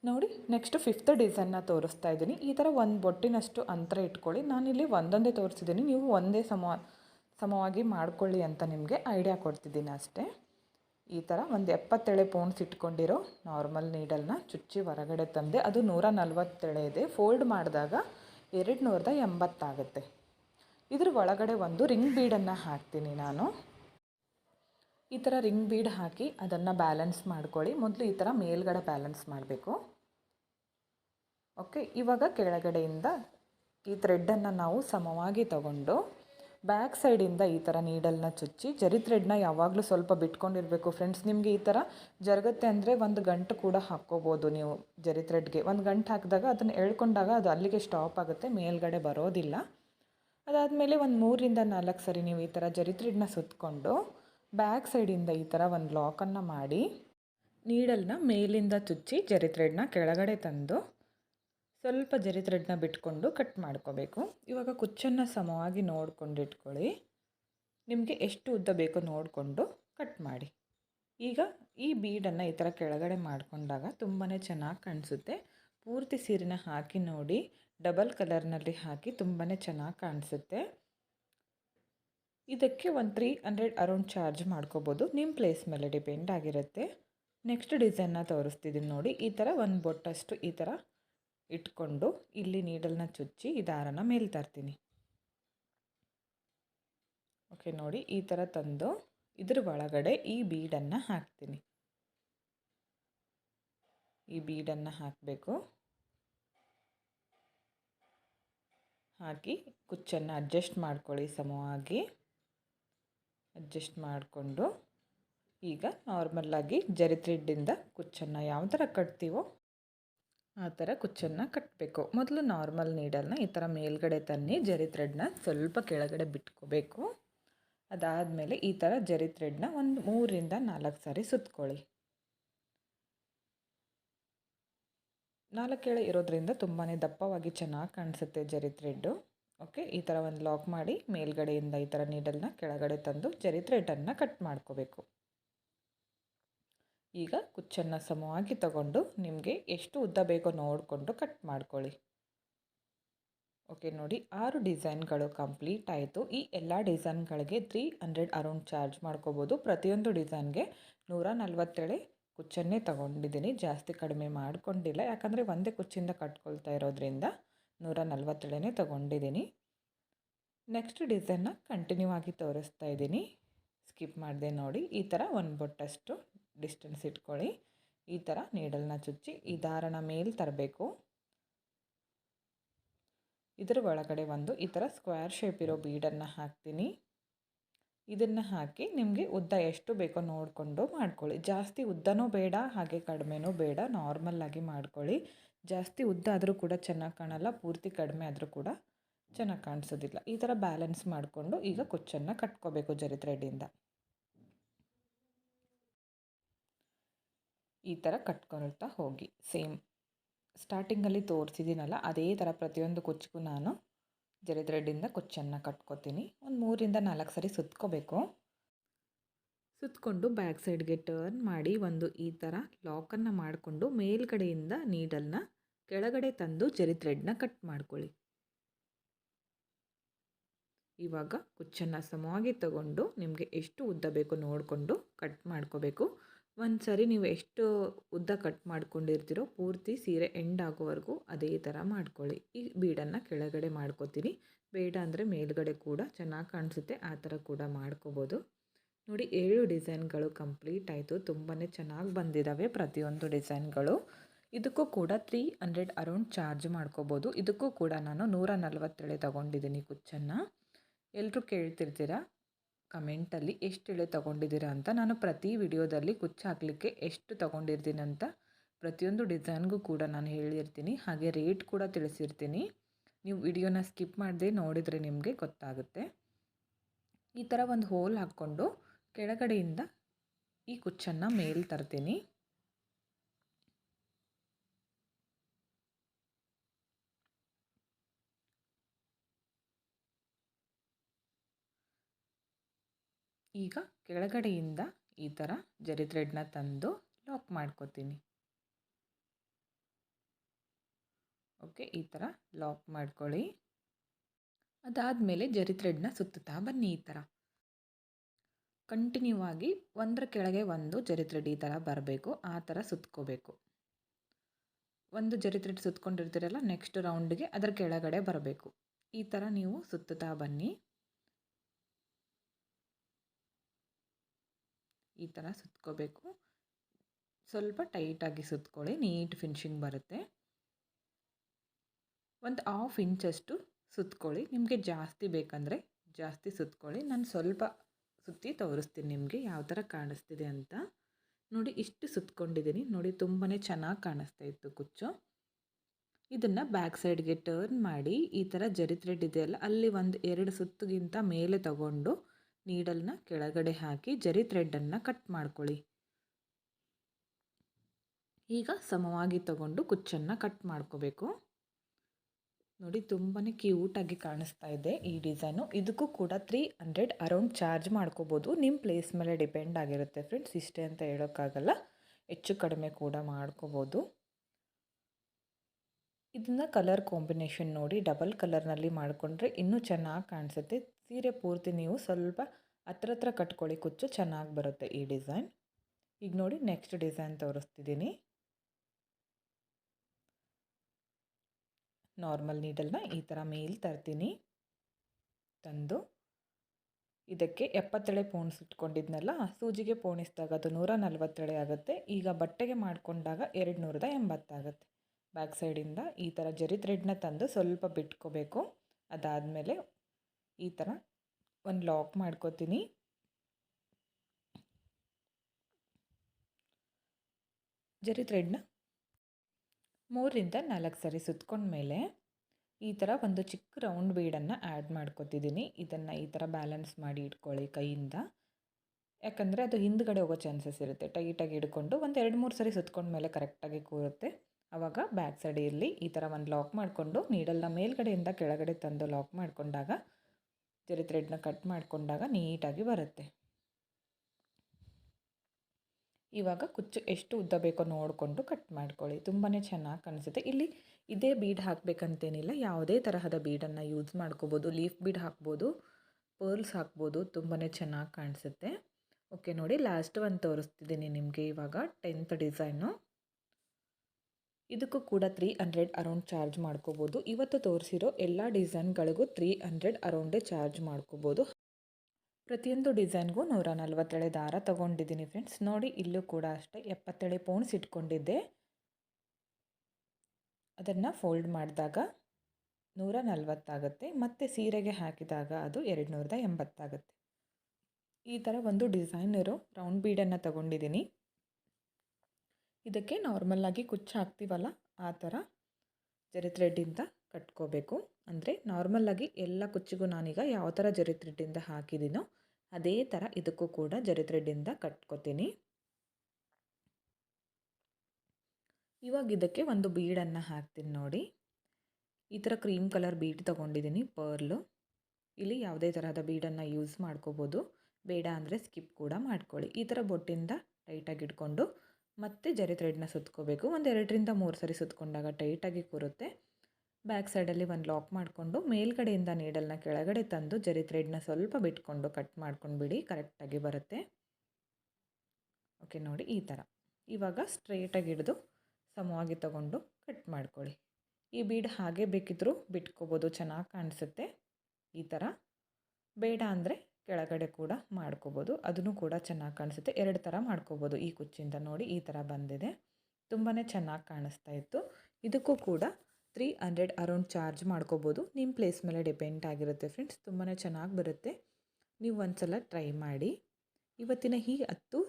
ನೋಡಿ, ನೆಕ್ಸ್ಟ್ ಫಿಫ್ತ್ ಡಿಸೈನ್ನ ತೋರಿಸ್ತಾ ಇದ್ದೀನಿ. ಈ ಥರ ಒಂದು ಬೊಟ್ಟಿನಷ್ಟು ಅಂತರ ಇಟ್ಕೊಳ್ಳಿ. ನಾನಿಲ್ಲಿ ಒಂದೊಂದೇ ತೋರಿಸಿದ್ದೀನಿ. ನೀವು ಒಂದೇ ಸಮ ಸಮವಾಗಿ ಮಾಡ್ಕೊಳ್ಳಿ ಅಂತ ನಿಮಗೆ ಐಡಿಯಾ ಕೊಡ್ತಿದ್ದೀನಿ ಅಷ್ಟೇ. ಈ ಥರ ಒಂದು ಎಪ್ಪತ್ತೆಳೆ ಪೌಂಡ್ಸ್ ಇಟ್ಕೊಂಡಿರೋ ನಾರ್ಮಲ್ ನೀಡಲ್ನ ಚುಚ್ಚಿ ಹೊರಗಡೆ ತಂದೆ. ಅದು ನೂರ ನಲ್ವತ್ತೇಳೆ ಇದೆ. ಫೋಲ್ಡ್ ಮಾಡಿದಾಗ ಎರಡು ನೂರದ ಎಂಬತ್ತಾಗುತ್ತೆ. ಇದ್ರ ಒಳಗಡೆ ಒಂದು ರಿಂಗ್ ಬೀಡನ್ನು ಹಾಕ್ತೀನಿ ನಾನು. ಈ ಥರ ರಿಂಗ್ ಬೀಡ್ ಹಾಕಿ ಅದನ್ನು ಬ್ಯಾಲೆನ್ಸ್ ಮಾಡ್ಕೊಳ್ಳಿ. ಮೊದಲು ಈ ಥರ ಮೇಲ್ಗಡೆ ಬ್ಯಾಲೆನ್ಸ್ ಮಾಡಬೇಕು. ಓಕೆ ಇವಾಗ ಕೆಳಗಡೆಯಿಂದ ಈ ಥ್ರೆಡ್ಡನ್ನು ನಾವು ಸಮವಾಗಿ ತಗೊಂಡು ಬ್ಯಾಕ್ ಸೈಡಿಂದ ಈ ಥರ ನೀಡಲ್ನ ಚುಚ್ಚಿ, ಜರಿ ಥ್ರೆಡ್ನ ಯಾವಾಗಲೂ ಸ್ವಲ್ಪ ಬಿಟ್ಕೊಂಡಿರಬೇಕು ಫ್ರೆಂಡ್ಸ್ ನಿಮಗೆ ಈ ಥರ ಜರುಗತ್ತೆ ಅಂದರೆ ಒಂದು ಗಂಟು ಕೂಡ ಹಾಕ್ಕೋಬೋದು ನೀವು ಜರಿ ಥ್ರೆಡ್ಗೆ ಒಂದು ಗಂಟು ಹಾಕಿದಾಗ ಅದನ್ನು ಎಳ್ಕೊಂಡಾಗ ಅದು ಅಲ್ಲಿಗೆ ಸ್ಟಾಪ್ ಆಗುತ್ತೆ, ಮೇಲ್ಗಡೆ ಬರೋದಿಲ್ಲ. ಅದಾದಮೇಲೆ ಒಂದು ಮೂರಿಂದ ನಾಲ್ಕು ಸರಿ ನೀವು ಈ ಥರ ಜರಿ ಥ್ರೆಡ್ನ ಸುತ್ತಕೊಂಡು ಬ್ಯಾಕ್ ಸೈಡಿಂದ ಈ ಥರ ಒಂದು ಲಾಕನ್ನು ಮಾಡಿ ನೀಡಲ್ನ ಮೇಲಿಂದ ಚುಚ್ಚಿ ಜರಿ ಥ್ರೆಡ್ನ ಕೆಳಗಡೆ ತಂದು ಸ್ವಲ್ಪ ಜರಿ ಥ್ರೆಡ್ನ ಬಿಟ್ಕೊಂಡು ಕಟ್ ಮಾಡ್ಕೋಬೇಕು. ಇವಾಗ ಕುಚ್ಚನ್ನು ಸಮವಾಗಿ ನೋಡ್ಕೊಂಡು ಇಟ್ಕೊಳ್ಳಿ. ನಿಮಗೆ ಎಷ್ಟು ಉದ್ದ ಬೇಕೋ ನೋಡಿಕೊಂಡು ಕಟ್ ಮಾಡಿ. ಈಗ ಈ ಬೀಡನ್ನು ಈ ಥರ ಕೆಳಗಡೆ ಮಾಡಿಕೊಂಡಾಗ ತುಂಬಾ ಚೆನ್ನಾಗಿ ಕಾಣಿಸುತ್ತೆ. ಪೂರ್ತಿ ಸೀರೆನ ಹಾಕಿ ನೋಡಿ ಡಬಲ್ ಕಲರ್ನಲ್ಲಿ ಹಾಕಿ ತುಂಬಾ ಚೆನ್ನಾಗಿ ಕಾಣಿಸುತ್ತೆ. ಇದಕ್ಕೆ ಒಂದು ತ್ರೀ ಹಂಡ್ರೆಡ್ ಅರೌಂಡ್ ಚಾರ್ಜ್ ಮಾಡ್ಕೋಬೋದು. ನಿಮ್ಮ ಪ್ಲೇಸ್ ಮೇಲೆ ಡಿಪೆಂಡ್ ಆಗಿರುತ್ತೆ. ನೆಕ್ಸ್ಟ್ ಡಿಸೈನ್ನ ತೋರಿಸ್ತಿದ್ದೀನಿ ನೋಡಿ. ಈ ಥರ ಒಂದು ಬೊಟ್ಟಷ್ಟು ಈ ಥರ ಇಟ್ಕೊಂಡು ಇಲ್ಲಿ ನೀಡಲ್ನ ಚುಚ್ಚಿ ಈ ದಾರನ ಮೇಲೆ ತರ್ತೀನಿ. ಓಕೆ, ನೋಡಿ ಈ ಥರ ತಂದು ಇದ್ರ ಒಳಗಡೆ ಈ ಬೀಡನ್ನು ಹಾಕ್ತೀನಿ. ಈ ಬೀಡನ್ನು ಹಾಕಬೇಕು. ಹಾಕಿ ಕುಚ್ಚನ್ನು ಅಡ್ಜಸ್ಟ್ ಮಾಡ್ಕೊಳ್ಳಿ ಸಮವಾಗಿ. ಅಡ್ಜಸ್ಟ್ ಮಾಡಿಕೊಂಡು ಈಗ ನಾರ್ಮಲ್ಲಾಗಿ ಜರಿ ಥ್ರೆಡ್ಡಿಂದ ಕುಚ್ಚನ್ನು ಯಾವ ಥರ ಕಟ್ತೀವೋ ಆ ಥರ ಕುಚ್ಚನ್ನು ಕಟ್ಟಬೇಕು ಮೊದಲು ನಾರ್ಮಲ್ ನೀಡಲ್ನ ಈ ಥರ ಮೇಲ್ಗಡೆ ತನ್ನಿ ಜರಿ ಥ್ರೆಡ್ನ ಸ್ವಲ್ಪ ಕೆಳಗಡೆ ಬಿಟ್ಕೋಬೇಕು. ಅದಾದಮೇಲೆ ಈ ಥರ ಜರಿ ಥ್ರೆಡ್ನ ಒಂದು ಮೂರಿಂದ ನಾಲ್ಕು ಸಾರಿ ಸುತ್ಕೊಳ್ಳಿ. ನಾಲ್ಕು ಎಳೆ ಇರೋದ್ರಿಂದ ತುಂಬಾ ದಪ್ಪವಾಗಿ ಚೆನ್ನಾಗಿ ಕಾಣಿಸುತ್ತೆ ಜರಿ ಥ್ರೆಡ್ಡು ಓಕೆ, ಈ ಥರ ಒಂದು ಲಾಕ್ ಮಾಡಿ ಮೇಲ್ಗಡೆಯಿಂದ ಈ ಥರ ನೀಡಲ್ನ ಕೆಳಗಡೆ ತಂದು ಜರಿ ಥ್ರೆಡನ್ನು ಕಟ್ ಮಾಡ್ಕೋಬೇಕು. ಈಗ ಕುಚ್ಚನ್ನು ಸಮವಾಗಿ ತಗೊಂಡು ನಿಮಗೆ ಎಷ್ಟು ಉದ್ದ ಬೇಕೋ ನೋಡಿಕೊಂಡು ಕಟ್ ಮಾಡ್ಕೊಳ್ಳಿ. ಓಕೆ, ನೋಡಿ ಆರು ಡಿಸೈನ್ಗಳು ಕಂಪ್ಲೀಟ್ ಆಯಿತು. ಈ ಎಲ್ಲ ಡಿಸೈನ್ಗಳಿಗೆ ತ್ರೀ ಹಂಡ್ರೆಡ್ ಅರೌಂಡ್ ಚಾರ್ಜ್ ಮಾಡ್ಕೋಬೋದು. ಪ್ರತಿಯೊಂದು ಡಿಸೈನ್ಗೆ ನೂರ ನಲ್ವತ್ತೇಳೆ ಕುಚ್ಚನ್ನೇ ತೊಗೊಂಡಿದ್ದೀನಿ. ಜಾಸ್ತಿ ಕಡಿಮೆ ಮಾಡಿಕೊಂಡಿಲ್ಲ. ಯಾಕಂದರೆ ಒಂದೇ ಕುಚ್ಚಿಂದ ಕಟ್ಕೊಳ್ತಾ ಇರೋದ್ರಿಂದ ನೂರ ನಲ್ವತ್ತೇಳನೇ ತೊಗೊಂಡಿದ್ದೀನಿ. ನೆಕ್ಸ್ಟ್ ಡಿಸೈನ್ನ ಕಂಟಿನ್ಯೂ ಆಗಿ ತೋರಿಸ್ತಾ ಇದ್ದೀನಿ. ಸ್ಕಿಪ್ ಮಾಡಿದೆ ನೋಡಿ. ಈ ಥರ ಒಂದು ಬೊಟ್ಟಷ್ಟು ಡಿಸ್ಟೆನ್ಸ್ ಇಟ್ಕೊಳ್ಳಿ. ಈ ಥರ ನೀಡಲ್ನ ಚುಚ್ಚಿ ಈ ದಾರನ ಮೇಲೆ ತರಬೇಕು. ಇದರ ಒಳಗಡೆ ಒಂದು ಈ ಥರ ಸ್ಕ್ವೇರ್ ಶೇಪ್ ಇರೋ ಬೀಡನ್ನು ಹಾಕ್ತೀನಿ. ಇದನ್ನು ಹಾಕಿ ನಿಮಗೆ ಉದ್ದ ಎಷ್ಟು ಬೇಕೋ ನೋಡಿಕೊಂಡು ಮಾಡ್ಕೊಳ್ಳಿ. ಜಾಸ್ತಿ ಉದ್ದನೂ ಬೇಡ, ಹಾಗೆ ಕಡಿಮೆನೂ ಬೇಡ ನಾರ್ಮಲ್ಲಾಗಿ ಮಾಡ್ಕೊಳ್ಳಿ. ಜಾಸ್ತಿ ಉದ್ದ ಆದರೂ ಕೂಡ ಚೆನ್ನಾಗಿ ಕಾಣಲ್ಲ, ಪೂರ್ತಿ ಕಡಿಮೆ ಆದರೂ ಕೂಡ ಚೆನ್ನಾಗಿ ಕಾಣಿಸೋದಿಲ್ಲ. ಈ ಥರ ಬ್ಯಾಲೆನ್ಸ್ ಮಾಡಿಕೊಂಡು ಈಗ ಕುಚ್ಚನ್ನು ಕಟ್ಕೋಬೇಕು ಜರಿ ಥ್ರೆಡ್ಡಿಂದ ಈ ಥರ ಕಟ್ಕೊಳ್ತಾ ಹೋಗಿ. ಸೇಮ್. ಸ್ಟಾರ್ಟಿಂಗಲ್ಲಿ ತೋರಿಸಿದ್ದೀನಲ್ಲ, ಅದೇ ಥರ ಪ್ರತಿಯೊಂದು ಕುಚ್ಚಿಗೂ ನಾನು ಜರಿ ಥ್ರೆಡ್ಡಿಂದ ಕುಚ್ಚನ್ನು ಕಟ್ಕೋತೀನಿ. ಒಂದು ಮೂರಿಂದ ನಾಲ್ಕು ಸರಿ ಸುತ್ಕೋಬೇಕು. ಸುತ್ತಕೊಂಡು ಬ್ಯಾಕ್ ಸೈಡ್ಗೆ ಟರ್ನ್ ಮಾಡಿ ಒಂದು ಈ ಥರ ಲಾಕನ್ನು ಮಾಡಿಕೊಂಡು ಮೇಲ್ಗಡೆಯಿಂದ ನೀಡಲ್ನ ಕೆಳಗಡೆ ತಂದು ಜರಿ ಥ್ರೆಡ್ನ ಕಟ್ ಮಾಡ್ಕೊಳ್ಳಿ. ಇವಾಗ ಕುಚ್ಚನ್ನು ಸಮವಾಗಿ ತಗೊಂಡು ನಿಮಗೆ ಎಷ್ಟು ಉದ್ದ ಬೇಕು ನೋಡಿಕೊಂಡು ಕಟ್ ಮಾಡ್ಕೋಬೇಕು. ಒಂದು ಸರಿ ನೀವು ಎಷ್ಟು ಉದ್ದ ಕಟ್ ಮಾಡ್ಕೊಂಡಿರ್ತೀರೋ ಪೂರ್ತಿ ಸೀರೆ ಎಂಡ್ ಆಗೋವರೆಗೂ ಅದೇ ಥರ ಮಾಡ್ಕೊಳ್ಳಿ. ಈ ಬೀಡನ್ನು ಕೆಳಗಡೆ ಮಾಡ್ಕೋತೀನಿ. ಬೇಡ ಅಂದರೆ ಮೇಲ್ಗಡೆ ಕೂಡ ಚೆನ್ನಾಗಿ ಕಾಣಿಸುತ್ತೆ, ಆ ಥರ ಕೂಡ ಮಾಡ್ಕೋಬೋದು. ನೋಡಿ, ಏಳು ಡಿಸೈನ್ಗಳು ಕಂಪ್ಲೀಟ್ ಆಯಿತು. ತುಂಬಾ ಚೆನ್ನಾಗಿ ಬಂದಿದ್ದಾವೆ ಪ್ರತಿಯೊಂದು ಡಿಸೈನ್ಗಳು. ಇದಕ್ಕೂ ಕೂಡ ತ್ರೀ ಹಂಡ್ರೆಡ್ ಅರೌಂಡ್ ಚಾರ್ಜ್ ಮಾಡ್ಕೋಬೋದು. ಇದಕ್ಕೂ ಕೂಡ ನಾನು ನೂರ ನಲ್ವತ್ತೇಳೆ ತೊಗೊಂಡಿದ್ದೀನಿ ಕುಚ್ಚನ್ನು. ಎಲ್ಲರೂ ಕೇಳ್ತಿರ್ತೀರ? ಕಮೆಂಟಲ್ಲಿ ಎಷ್ಟು ಎಳೆ ತೊಗೊಂಡಿದ್ದೀರಾ ಅಂತ ನಾನು ಪ್ರತಿ ವಿಡಿಯೋದಲ್ಲಿ ಕುಚ್ಚು ಹಾಕಲಿಕ್ಕೆ ಎಷ್ಟು ತೊಗೊಂಡಿರ್ತೀನಿ ಅಂತ ಪ್ರತಿಯೊಂದು ಡಿಸೈನ್ಗೂ ಕೂಡ ನಾನು ಹೇಳಿರ್ತೀನಿ. ಹಾಗೆ ರೇಟ್ ಕೂಡ ತಿಳಿಸಿರ್ತೀನಿ. ನೀವು ವಿಡಿಯೋನ ಸ್ಕಿಪ್ ಮಾಡದೆ ನೋಡಿದರೆ ನಿಮಗೆ ಗೊತ್ತಾಗುತ್ತೆ. ಈ ಥರ ಒಂದು ಹೋಲ್ ಹಾಕ್ಕೊಂಡು ಕೆಳಗಡೆಯಿಂದ ಈ ಕುಚ್ಚನ್ನು ಮೇಲೆ ತರ್ತೀನಿ. ಈಗ ಕೆಳಗಡೆಯಿಂದ ಈ ಥರ ಜರಿ ಥ್ರೆಡ್ನ ತಂದು ಲಾಕ್ ಮಾಡ್ಕೋತೀನಿ. ಓಕೆ ಈ ಥರ ಲಾಕ್ ಮಾಡ್ಕೊಳ್ಳಿ. ಅದಾದಮೇಲೆ ಜರಿ ಥ್ರೆಡ್ನ ಸುತ್ತುತ್ತಾ ಬನ್ನಿ ಈ ಥರ ಕಂಟಿನ್ಯೂ ಆಗಿ ಒಂದರ ಕೆಳಗೆ ಒಂದು ಜರಿ ಥ್ರೆಡ್ ಈ ಥರ ಬರಬೇಕು, ಆ ಥರ ಸುತ್ಕೋಬೇಕು. ಒಂದು ಜರಿ ಥ್ರೆಡ್ ಸುತ್ಕೊಂಡಿರ್ತೀರಲ್ಲ ನೆಕ್ಸ್ಟ್ ರೌಂಡ್ಗೆ ಅದರ ಕೆಳಗಡೆ ಬರಬೇಕು. ಈ ಥರ ನೀವು ಸುತ್ತುತ್ತಾ ಬನ್ನಿ. ಈ ಥರ ಸುತ್ಕೋಬೇಕು. ಸ್ವಲ್ಪ ಟೈಟಾಗಿ ಸುತ್ಕೊಳ್ಳಿ, ನೀಟ್ ಫಿನಿಶಿಂಗ್ ಬರುತ್ತೆ. ಒಂದು ಹಾಫ್ ಇಂಚಷ್ಟು ಸುತ್ಕೊಳ್ಳಿ. ನಿಮಗೆ ಜಾಸ್ತಿ ಬೇಕಂದರೆ ಜಾಸ್ತಿ ಸುತ್ಕೊಳ್ಳಿ. ನಾನು ಸ್ವಲ್ಪ ಸುತ್ತಿ ತೋರಿಸ್ತೀನಿ ನಿಮಗೆ ಯಾವ ಥರ ಕಾಣಿಸ್ತಿದೆ ಅಂತ. ನೋಡಿ, ಇಷ್ಟು ಸುತ್ಕೊಂಡಿದ್ದೀನಿ. ನೋಡಿ ತುಂಬಾ ಚೆನ್ನಾಗಿ ಕಾಣಿಸ್ತಾ ಇತ್ತು ಕುಚ್ಚು. ಇದನ್ನು ಬ್ಯಾಕ್ ಸೈಡ್ಗೆ ಟರ್ನ್ ಮಾಡಿ ಈ ಥರ ಜರಿ ಥ್ರೆಡ್ ಇದೆಯಲ್ಲ, ಅಲ್ಲಿ ಒಂದು ಎರಡು ಸುತ್ತಿಗಿಂತ ಮೇಲೆ ತಗೊಂಡು ನೀಡಲ್ನ ಕೆಳಗಡೆ ಹಾಕಿ ಜರಿ ಥ್ರೆಡ್ಡನ್ನು ಕಟ್ ಮಾಡ್ಕೊಳ್ಳಿ. ಈಗ ಸಮವಾಗಿ ತಗೊಂಡು ಕುಚ್ಚನ್ನು ಕಟ್ ಮಾಡ್ಕೋಬೇಕು. ನೋಡಿ ತುಂಬಾ ಕ್ಯೂಟಾಗಿ ಕಾಣಿಸ್ತಾ ಇದೆ ಈ ಡಿಸೈನು. ಇದಕ್ಕೂ ಕೂಡ ತ್ರೀ ಹಂಡ್ರೆಡ್ ಅರೌಂಡ್ ಚಾರ್ಜ್ ಮಾಡ್ಕೋಬೋದು. ನಿಮ್ಮ ಪ್ಲೇಸ್ ಮೇಲೆ ಡಿಪೆಂಡ್ ಆಗಿರುತ್ತೆ ಫ್ರೆಂಡ್ಸ್. ಇಷ್ಟೇ ಅಂತ ಹೇಳೋಕ್ಕಾಗಲ್ಲ. ಹೆಚ್ಚು ಕಡಿಮೆ ಕೂಡ ಮಾಡ್ಕೋಬೋದು. ಇದನ್ನು ಕಲರ್ ಕಾಂಬಿನೇಷನ್ ನೋಡಿ ಡಬಲ್ ಕಲರ್ನಲ್ಲಿ ಮಾಡಿಕೊಂಡ್ರೆ ಇನ್ನೂ ಚೆನ್ನಾಗಿ ಕಾಣಿಸುತ್ತೆ. ಸೀರೆ ಪೂರ್ತಿ ನೀವು ಸ್ವಲ್ಪ ಹತ್ರ ಹತ್ರ ಕಟ್ಕೊಳ್ಳಿ, ಕುಚ್ಚು ಚೆನ್ನಾಗಿ ಬರುತ್ತೆ ಈ ಡಿಸೈನ್. ಈಗ ನೋಡಿ ನೆಕ್ಸ್ಟ್ ಡಿಸೈನ್ ತೋರಿಸ್ತಿದ್ದೀನಿ. ನಾರ್ಮಲ್ ನೀಡಲ್ನ ಈ ಥರ ಮೇಲ್ ತರ್ತೀನಿ. ತಂದು. ಇದಕ್ಕೆ ಎಪ್ಪತ್ತೆಳೆ ಪೋಣಿಸ್ ಇಟ್ಕೊಂಡಿದ್ನಲ್ಲ, ಸೂಜಿಗೆ ಪೋಣಿಸಿದಾಗ ಅದು ನೂರ ನಲ್ವತ್ತೆಳೆ ಆಗುತ್ತೆ. ಈಗ ಬಟ್ಟೆಗೆ ಮಾಡಿಕೊಂಡಾಗ ಎರಡು ನೂರದ ಎಂಬತ್ತಾಗುತ್ತೆ ಬ್ಯಾಕ್ ಸೈಡಿಂದ ಈ ಥರ ಜರಿ ಥ್ರೆಡ್ನ ತಂದು ಸ್ವಲ್ಪ ಬಿಟ್ಕೋಬೇಕು. ಅದಾದಮೇಲೆ ಈ ಥರ ಒಂದು ಲಾಕ್ ಮಾಡ್ಕೋತೀನಿ. ಜರಿ ಥ್ರೆಡ್ನ ಮೂರಿಂದ ನಾಲ್ಕು ಸರಿ ಸುತ್ಕೊಂಡ್ಮೇಲೆ ಈ ಥರ ಒಂದು ಚಿಕ್ಕ ರೌಂಡ್ ಬೀಡನ್ನು ಆ್ಯಡ್ ಮಾಡ್ಕೊತಿದ್ದೀನಿ ಇದನ್ನು ಈ ಥರ ಬ್ಯಾಲೆನ್ಸ್ ಮಾಡಿ ಇಟ್ಕೊಳ್ಳಿ ಕೈಯಿಂದ. ಯಾಕಂದರೆ ಅದು ಹಿಂದ್ಗಡೆ ಹೋಗೋ ಚಾನ್ಸಸ್ ಇರುತ್ತೆ. ಟೈಟಾಗಿ ಹಿಡ್ಕೊಂಡು ಒಂದು ಎರಡು ಮೂರು ಸರಿ ಸುತ್ಕೊಂಡ್ಮೇಲೆ ಕರೆಕ್ಟಾಗಿ ಕೂರುತ್ತೆ. ಆವಾಗ ಬ್ಯಾಕ್ ಸೈಡ್ ಇರಲಿ ಈ ಥರ ಒಂದು ಲಾಕ್ ಮಾಡಿಕೊಂಡು ನೀಡಲ್ನ ಮೇಲ್ಗಡೆಯಿಂದ ಕೆಳಗಡೆ ತಂದು ಲಾಕ್ ಮಾಡಿಕೊಂಡಾಗ ಜರಿ ಥ್ರೆಡ್ನ ಕಟ್ ಮಾಡಿಕೊಂಡಾಗ ನೀಟಾಗಿ ಬರುತ್ತೆ. ಇವಾಗ ಕುಚ್ಚು ಎಷ್ಟು ಉದ್ದ ಬೇಕೋ ನೋಡಿಕೊಂಡು ಕಟ್ ಮಾಡ್ಕೊಳ್ಳಿ. ತುಂಬಾ ಚೆನ್ನಾಗಿ ಕಾಣಿಸುತ್ತೆ. ಇಲ್ಲಿ ಇದೇ ಬೀಡ್ ಹಾಕಬೇಕಂತೇನಿಲ್ಲ. ಯಾವುದೇ ತರಹದ ಬೀಡನ್ನು ಯೂಸ್ ಮಾಡ್ಕೋಬೋದು. ಲೀಫ್ ಬೀಡ್ ಹಾಕ್ಬೋದು ಪರ್ಲ್ಸ್ ಹಾಕ್ಬೋದು ತುಂಬಾ ಚೆನ್ನಾಗಿ ಕಾಣಿಸುತ್ತೆ. ಓಕೆ ನೋಡಿ ಲಾಸ್ಟ್ ಒಂದು ತೋರಿಸ್ತಿದ್ದೀನಿ ನಿಮಗೆ ಇವಾಗ ಟೆಂತ್ ಡಿಸೈನು ಇದಕ್ಕೂ ಕೂಡ ತ್ರೀ ಹಂಡ್ರೆಡ್ ಅರೌಂಡ್ ಚಾರ್ಜ್ ಮಾಡ್ಕೋಬೋದು. ಇವತ್ತು ತೋರಿಸಿರೋ ಎಲ್ಲ ಡಿಸೈನ್ಗಳಿಗೂ ತ್ರೀ ಹಂಡ್ರೆಡ್ ಅರೌಂಡೇ ಚಾರ್ಜ್ ಮಾಡ್ಕೋಬೋದು. ಪ್ರತಿಯೊಂದು ಡಿಸೈನ್ಗೂ ನೂರ ನಲ್ವತ್ತೇಳೆ ದಾರ ತೊಗೊಂಡಿದ್ದೀನಿ ಫ್ರೆಂಡ್ಸ್ ನೋಡಿ, ಇಲ್ಲೂ ಕೂಡ ಅಷ್ಟೇ ಎಪ್ಪತ್ತೇಳೆ ಪೌಂಡ್ಸ್ ಇಟ್ಕೊಂಡಿದ್ದೆ. ಅದನ್ನು ಫೋಲ್ಡ್ ಮಾಡಿದಾಗ ನೂರ ನಲ್ವತ್ತಾಗುತ್ತೆ ಮತ್ತು ಸೀರೆಗೆ ಹಾಕಿದಾಗ ಅದು ಎರಡು ನೂರದ ಎಂಬತ್ತಾಗುತ್ತೆ ಈ ಥರ ಒಂದು ಡಿಸೈನರು ರೌಂಡ್ ಬೀಡನ್ನು ತಗೊಂಡಿದ್ದೀನಿ. ಇದಕ್ಕೆ ನಾರ್ಮಲ್ಲಾಗಿ ಕುಚ್ಚು ಹಾಕ್ತೀವಲ್ಲ? ಆ ಥರ ಜರಿ ಥ್ರೆಡ್ಡಿಂದ ಕಟ್ಕೋಬೇಕು. ಅಂದರೆ ನಾರ್ಮಲ್ಲಾಗಿ ಎಲ್ಲ ಕುಚ್ಚಿಗೂ ನಾನೀಗ ಯಾವ ಥರ ಜರಿ ಥ್ರೆಡ್ಡಿಂದ ಹಾಕಿದ್ದೀನೋ ಅದೇ ಥರ ಇದಕ್ಕೂ ಕೂಡ ಜರಿ ಥ್ರೆಡ್ಡಿಂದ ಕಟ್ಕೋತೀನಿ. ಇವಾಗ ಇದಕ್ಕೆ ಒಂದು ಬೀಡನ್ನು ಹಾಕ್ತೀನಿ ನೋಡಿ. ಈ ಥರ ಕ್ರೀಮ್ ಕಲರ್ ಬೀಡ್ ತೊಗೊಂಡಿದ್ದೀನಿ ಪರ್ಲು ಇಲ್ಲಿ ಯಾವುದೇ ತರಹದ ಬೀಡನ್ನು ಯೂಸ್ ಮಾಡ್ಕೋಬೋದು. ಬೇಡ ಅಂದರೆ ಸ್ಕಿಪ್ ಕೂಡ ಮಾಡ್ಕೊಳ್ಳಿ. ಈ ಥರ ಬೊಟ್ಟಿಂದ ಟೈಟಾಗಿ ಇಟ್ಕೊಂಡು ಮತ್ತೆ ಜರಿ ಥ್ರೆಡ್ನ ಸುತ್ಕೋಬೇಕು. ಒಂದು ಎರಡರಿಂದ ಮೂರು ಸರಿ ಸುತ್ಕೊಂಡಾಗ ಟೈಟಾಗಿ ಕೂರುತ್ತೆ. ಬ್ಯಾಕ್ ಸೈಡಲ್ಲಿ ಒಂದು ಲಾಕ್ ಮಾಡಿಕೊಂಡು ಮೇಲ್ಗಡೆಯಿಂದ ನೀಡಲ್ನ ಕೆಳಗಡೆ ತಂದು ಜರಿ ಥ್ರೆಡ್ನ ಸ್ವಲ್ಪ ಬಿಟ್ಕೊಂಡು ಕಟ್ ಮಾಡ್ಕೊಂಡ್ಬಿಡಿ ಕರೆಕ್ಟಾಗಿ ಬರುತ್ತೆ. ಓಕೆ ನೋಡಿ ಈ ಥರ ಇವಾಗ ಸ್ಟ್ರೈಟಾಗಿ ಹಿಡಿದು ಸಮವಾಗಿ ತಗೊಂಡು ಕಟ್ ಮಾಡ್ಕೊಳ್ಳಿ. ಈ ಬೀಡ್ ಹಾಗೆ ಬೇಕಿದ್ದರೂ ಬಿಟ್ಕೋಬೋದು, ಚೆನ್ನಾಗಿ ಕಾಣಿಸುತ್ತೆ. ಈ ಥರ ಬೇಡ ಅಂದರೆ ಕೆಳಗಡೆ ಕೂಡ ಮಾಡ್ಕೋಬೋದು. ಅದನ್ನು ಕೂಡ ಚೆನ್ನಾಗಿ ಕಾಣಿಸುತ್ತೆ. ಎರಡು ಥರ ಮಾಡ್ಕೋಬೋದು. ಈ ಕುಚ್ಚಿಂದ ನೋಡಿ ಈ ಥರ ಬಂದಿದೆ. ತುಂಬಾ ಚೆನ್ನಾಗಿ ಕಾಣಿಸ್ತಾ ಇತ್ತು. ಇದಕ್ಕೂ ಕೂಡ ತ್ರೀ ಹಂಡ್ರೆಡ್ ಅರೌಂಡ್ ಚಾರ್ಜ್ ಮಾಡ್ಕೋಬೋದು. ನಿಮ್ಮ ಪ್ಲೇಸ್ ಮೇಲೆ ಡಿಪೆಂಡ್ ಆಗಿರುತ್ತೆ ಫ್ರೆಂಡ್ಸ್ ತುಂಬಾ ಚೆನ್ನಾಗಿ ಬರುತ್ತೆ. ನೀವು ಒಂದ್ಸಲ ಟ್ರೈ ಮಾಡಿ. ಇವತ್ತಿನ ಈ ಹತ್ತು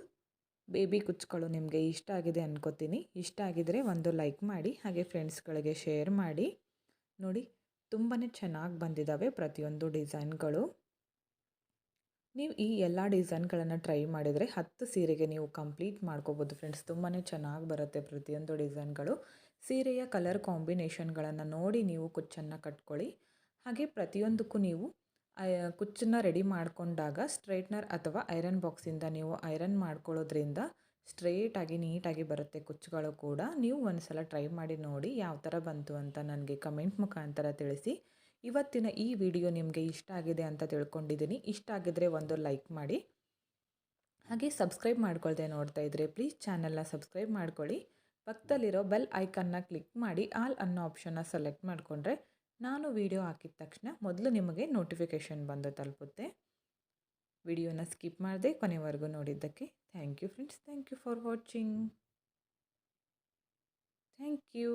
ಬೇಬಿ ಕುಚ್ಚುಗಳು ನಿಮಗೆ ಇಷ್ಟ ಆಗಿದೆ ಅನ್ಕೋತೀನಿ. ಇಷ್ಟ ಆಗಿದರೆ ಒಂದು ಲೈಕ್ ಮಾಡಿ, ಹಾಗೆ ಫ್ರೆಂಡ್ಸ್ಗಳಿಗೆ ಶೇರ್ ಮಾಡಿ. ನೋಡಿ ತುಂಬಾ ಚೆನ್ನಾಗಿ ಬಂದಿದ್ದಾವೆ ಪ್ರತಿಯೊಂದು ಡಿಸೈನ್ಗಳು ನೀವು ಈ ಎಲ್ಲ ಡಿಸೈನ್ಗಳನ್ನು ಟ್ರೈ ಮಾಡಿದರೆ ಹತ್ತು ಸೀರೆಗೆ ನೀವು ಕಂಪ್ಲೀಟ್ ಮಾಡ್ಕೋಬೋದು ಫ್ರೆಂಡ್ಸ್. ತುಂಬಾ ಚೆನ್ನಾಗಿ ಬರುತ್ತೆ ಪ್ರತಿಯೊಂದು ಡಿಸೈನ್ಗಳು. ಸೀರೆಯ ಕಲರ್ ಕಾಂಬಿನೇಷನ್ಗಳನ್ನು ನೋಡಿ ನೀವು ಕುಚ್ಚನ್ನು ಕಟ್ಕೊಳ್ಳಿ. ಹಾಗೆ ಪ್ರತಿಯೊಂದಕ್ಕೂ ನೀವು ಕುಚ್ಚನ್ನು ರೆಡಿ ಮಾಡಿಕೊಂಡಾಗ ಸ್ಟ್ರೈಟ್ನರ್ ಅಥವಾ ಐರನ್ ಬಾಕ್ಸಿಂದ ನೀವು ಐರನ್ ಮಾಡ್ಕೊಳ್ಳೋದ್ರಿಂದ ಸ್ಟ್ರೈಟಾಗಿ ನೀಟಾಗಿ ಬರುತ್ತೆ ಕುಚ್ಚುಗಳು ಕೂಡ. ನೀವು ಒಂದು ಸಲ ಟ್ರೈ ಮಾಡಿ ನೋಡಿ ಯಾವ ಥರ ಬಂತು ಅಂತ ನನಗೆ ಕಮೆಂಟ್ ಮುಖಾಂತರ ತಿಳಿಸಿ. ಇವತ್ತಿನ ಈ ವಿಡಿಯೋ ನಿಮಗೆ ಇಷ್ಟ ಆಗಿದೆ ಅಂತ ತಿಳ್ಕೊಂಡಿದ್ದೀನಿ. ಇಷ್ಟ ಆಗಿದ್ರೆ ಒಂದು ಲೈಕ್ ಮಾಡಿ. ಹಾಗೆ ಸಬ್ಸ್ಕ್ರೈಬ್ ಮಾಡ್ಕೊಳ್ದೆ ನೋಡ್ತಾ ಇದ್ದರೆ ಪ್ಲೀಸ್ ಚಾನಲ್ನ ಸಬ್ಸ್ಕ್ರೈಬ್ ಮಾಡ್ಕೊಳ್ಳಿ. ಪಕ್ಕದಲ್ಲಿರೋ ಬೆಲ್ ಐಕನ್ನ ಕ್ಲಿಕ್ ಮಾಡಿ ಆಲ್ ಅನ್ನೋ ಆಪ್ಷನ್ನ ಸೆಲೆಕ್ಟ್ ಮಾಡಿಕೊಂಡ್ರೆ ನಾನು ವಿಡಿಯೋ ಹಾಕಿದ ತಕ್ಷಣ ಮೊದಲು ನಿಮಗೆ ನೋಟಿಫಿಕೇಷನ್ ಬಂದು ತಲುಪುತ್ತೆ. ವಿಡಿಯೋನ ಸ್ಕಿಪ್ ಮಾಡದೆ ಕೊನೆವರೆಗೂ ನೋಡಿದ್ದಕ್ಕೆ thank you friends. Thank you for watching. Thank you.